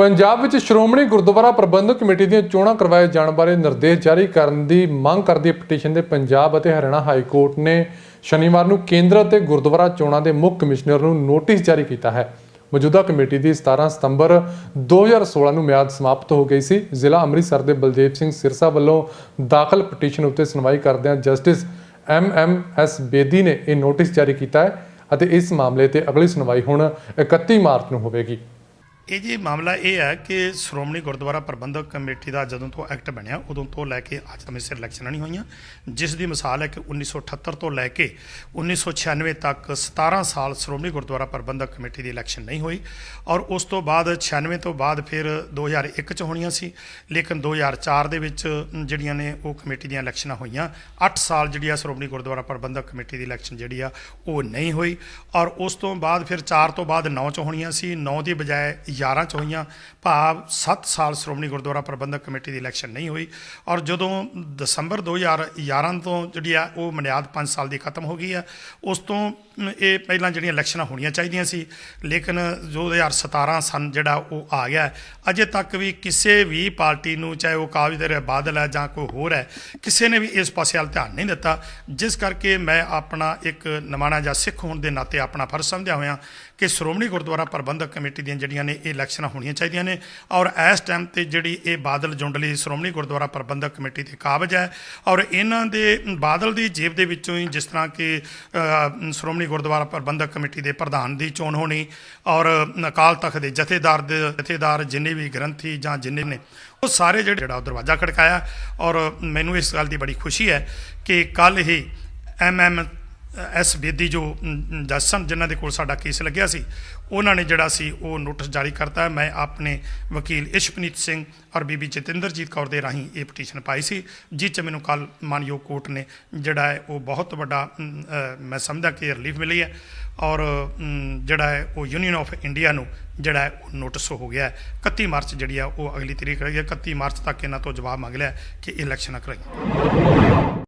ਪੰਜਾਬ ਵਿੱਚ ਸ਼੍ਰੋਮਣੀ ਗੁਰਦੁਆਰਾ ਪ੍ਰਬੰਧਕ ਕਮੇਟੀ ਦੀਆਂ ਚੋਣਾਂ ਕਰਵਾਏ ਜਾਣ ਬਾਰੇ ਨਿਰਦੇਸ਼ ਜਾਰੀ ਕਰਨ ਦੀ ਮੰਗ ਕਰਦੀ ਪਟੀਸ਼ਨ ਦੇ ਪੰਜਾਬ ਅਤੇ ਹਰਿਆਣਾ ਹਾਈ ਕੋਰਟ ਨੇ ਸ਼ਨੀਵਾਰ ਨੂੰ ਕੇਂਦਰ ਅਤੇ ਗੁਰਦੁਆਰਾ ਚੋਣਾਂ ਦੇ ਮੁੱਖ ਕਮਿਸ਼ਨਰ ਨੂੰ ਨੋਟਿਸ ਜਾਰੀ ਕੀਤਾ ਹੈ। ਮੌਜੂਦਾ ਕਮੇਟੀ ਦੀ 17 ਸਤੰਬਰ 2016 ਨੂੰ ਮਿਆਦ ਸਮਾਪਤ ਹੋ ਗਈ ਸੀ। ਜ਼ਿਲ੍ਹਾ ਅੰਮ੍ਰਿਤਸਰ ਦੇ ਬਲਦੇਵ ਸਿੰਘ ਸਿਰਸਾ ਵੱਲੋਂ ਦਾਖਲ ਪਟੀਸ਼ਨ ਉੱਤੇ ਸੁਣਵਾਈ ਕਰਦਿਆਂ justice M M S Bedi ਨੇ ਇਹ ਨੋਟਿਸ ਜਾਰੀ ਕੀਤਾ ਹੈ ਅਤੇ ਇਸ ਮਾਮਲੇ ਤੇ ਅਗਲੀ ਸੁਣਵਾਈ ਹੁਣ 31 ਮਾਰਚ ਨੂੰ ਹੋਵੇਗੀ। ਇਹ ਜੀ ਮਾਮਲਾ ਇਹ ਹੈ ਕਿ ਸ਼੍ਰੋਮਣੀ ਗੁਰਦੁਆਰਾ ਪ੍ਰਬੰਧਕ ਕਮੇਟੀ ਦਾ ਜਦੋਂ ਤੋਂ ਐਕਟ ਬਣਿਆ, ਉਦੋਂ ਤੋਂ ਲੈ ਕੇ ਅੱਜ ਤੱਕ ਸਿਰ ਇਲੈਕਸ਼ਨਾਂ ਨਹੀਂ ਹੋਈਆਂ। ਜਿਸ ਦੀ ਮਿਸਾਲ ਹੈ ਕਿ 1978 ਤੋਂ ਲੈ ਕੇ 1996 ਤੱਕ 17 ਸਾਲ ਸ਼੍ਰੋਮਣੀ ਗੁਰਦੁਆਰਾ ਪ੍ਰਬੰਧਕ ਕਮੇਟੀ ਦੀ ਇਲੈਕਸ਼ਨ ਨਹੀਂ ਹੋਈ ਔਰ ਉਸ ਤੋਂ ਬਾਅਦ 96 ਤੋਂ ਬਾਅਦ ਫਿਰ 2001 ਚ ਹੋਣੀਆਂ ਸੀ। ਲੇਕਿਨ 2004 ਦੇ ਵਿੱਚ ਜਿਹੜੀਆਂ ਨੇ ਉਹ ਕਮੇਟੀ ਦੀਆਂ ਇਲੈਕਸ਼ਨਾਂ ਹੋਈਆਂ। 8 ਸਾਲ ਜਿਹੜੀ ਆ ਸ਼੍ਰੋਮਣੀ ਗੁਰਦੁਆਰਾ ਪ੍ਰਬੰਧਕ ਕਮੇਟੀ ਦੀ ਇਲੈਕਸ਼ਨ ਜਿਹੜੀ ਆ, ਉਹ ਨਹੀਂ ਹੋਈ। ਔਰ ਉਸ ਤੋਂ ਬਾਅਦ ਫਿਰ 4 ਤੋਂ ਬਾਅਦ 9 ਚ ਹੋਣੀਆਂ ਸੀ। 9 ਦੀ ਬਜਾਏ 11 ਚ ਹੋਈਆਂ, ਭਾਵ 7 ਸਾਲ ਸ਼੍ਰੋਮਣੀ ਗੁਰਦੁਆਰਾ ਪ੍ਰਬੰਧਕ ਕਮੇਟੀ ਦੀ ਇਲੈਕਸ਼ਨ ਨਹੀਂ ਹੋਈ ਔਰ ਜਦੋਂ ਦਸੰਬਰ 2011 ਤੋਂ ਜਿਹੜੀ ਆ ਉਹ ਮਨਿਆਦ 5 ਸਾਲ ਦੀ ਖਤਮ ਹੋ ਗਈ ਆ, ਉਸ ਤੋਂ ਇਹ ਪਹਿਲਾਂ ਜਿਹੜੀਆਂ ਇਲੈਕਸ਼ਨਾਂ ਹੋਣੀਆਂ ਚਾਹੀਦੀਆਂ ਸੀ, ਲੇਕਿਨ ਜੋ 2017 ਸਨ ਜਿਹੜਾ ਉਹ ਆ ਗਿਆ ਅਜੇ ਤੱਕ ਵੀ ਕਿਸੇ ਵੀ ਪਾਰਟੀ ਨੂੰ, ਚਾਹੇ ਉਹ ਕਾਬਜ ਦੇ ਬਾਦਲ ਹੈ ਜਾਂ ਕੋਈ ਹੋਰ ਹੈ, ਕਿਸੇ ਨੇ ਵੀ ਇਸ ਪਾਸੇ ਵੱਲ ਧਿਆਨ ਨਹੀਂ ਦਿੱਤਾ। ਜਿਸ ਕਰਕੇ ਮੈਂ ਆਪਣਾ ਇੱਕ ਨਮਾਣਾ ਜਾਂ ਸਿੱਖ ਹੋਣ ਦੇ ਨਾਤੇ ਆਪਣਾ ਫਰਜ਼ ਸਮਝਿਆ ਹੋਇਆ ਕਿ ਸ਼੍ਰੋਮਣੀ ਗੁਰਦੁਆਰਾ ਪ੍ਰਬੰਧਕ ਕਮੇਟੀ ਦੀਆਂ ਜਿਹੜੀਆਂ ਨੇ ਇਹ ਇਲੈਕਸ਼ਨਾਂ ਹੋਣੀਆਂ ਚਾਹੀਦੀਆਂ ਨੇ ਔਰ ਇਸ ਟਾਈਮ ਤੇ ਜਿਹੜੀ ਇਹ ਬਾਦਲ ਜੁੰਡਲੀ ਸ਼੍ਰੋਮਣੀ ਗੁਰਦੁਆਰਾ ਪ੍ਰਬੰਧਕ ਕਮੇਟੀ ਤੇ ਕਾਬਜ ਹੈ ਔਰ ਇਹਨਾਂ ਦੇ ਬਾਦਲ ਦੀ ਜੇਬ ਦੇ ਵਿੱਚੋਂ ਹੀ ਜਿਸ ਤਰ੍ਹਾਂ ਕਿ ਸ਼੍ਰੋਮਣੀ ਸ਼੍ਰੋਮਣੀ ਗੁਰਦੁਆਰਾ ਪ੍ਰਬੰਧਕ ਕਮੇਟੀ ਦੇ ਪ੍ਰਧਾਨ ਦੀ ਚੋਣ ਹੋਣੀ ਔਰ ਅਕਾਲ ਤਖਤ ਦੇ ਜਥੇਦਾਰ ਦੇ ਜਥੇਦਾਰ ਜਿੰਨੇ ਵੀ ਗ੍ਰੰਥੀ ਜਾਂ ਜਿੰਨੇ ਨੇ, ਉਹ ਸਾਰੇ ਜਿਹੜੇ ਜਿਹੜਾ ਉਹ ਦਰਵਾਜ਼ਾ ਖੜਕਾਇਆ ਔਰ ਮੈਨੂੰ ਇਸ ਗੱਲ ਦੀ ਬੜੀ ਖੁਸ਼ੀ ਹੈ ਕਿ ਕੱਲ ਹੀ ਐਮ ਐਮ ਐਸ ਬੇਦੀ ਜੋ ਜੱਜ ਸਨ, ਜਿਨ੍ਹਾਂ ਦੇ ਕੋਲ ਸਾਡਾ ਕੇਸ ਲੱਗਿਆ ਸੀ, ਉਹਨਾਂ ਨੇ ਜਿਹੜਾ ਸੀ, ਉਹ ਨੋਟਿਸ ਜਾਰੀ ਕਰਤਾ। ਮੈਂ ਆਪਣੇ ਵਕੀਲ ਇਸ਼ਪਨੀਤ ਸਿੰਘ ਔਰ ਬੀਬੀ ਜਤਿੰਦਰਜੀਤ ਕੌਰ ਦੇ ਰਾਹੀਂ ਇਹ ਪਟੀਸ਼ਨ ਪਾਈ ਸੀ ਜਿਸ 'ਚ ਮੈਨੂੰ ਕੱਲ ਮਾਨਯੋਗ ਕੋਰਟ ਨੇ ਜਿਹੜਾ ਹੈ, ਉਹ ਬਹੁਤ ਵੱਡਾ ਮੈਂ ਸਮਝਦਾ ਕਿ ਰਿਲੀਫ ਮਿਲੀ ਹੈ ਔਰ ਜਿਹੜਾ ਹੈ, ਉਹ ਯੂਨੀਅਨ ਆਫ ਇੰਡੀਆ ਨੂੰ ਜਿਹੜਾ ਹੈ, ਉਹ ਨੋਟਿਸ ਹੋ ਗਿਆ ਹੈ। 31 ਮਾਰਚ ਜਿਹੜੀ ਆ, ਉਹ ਅਗਲੀ ਤਰੀਕ ਰਹੀ ਹੈ। 31 ਮਾਰਚ ਤੱਕ ਇਹਨਾਂ ਤੋਂ ਜਵਾਬ ਮੰਗ ਲਿਆ ਕਿ ਇਲੈਕਸ਼ਨ ਕਰਾਈ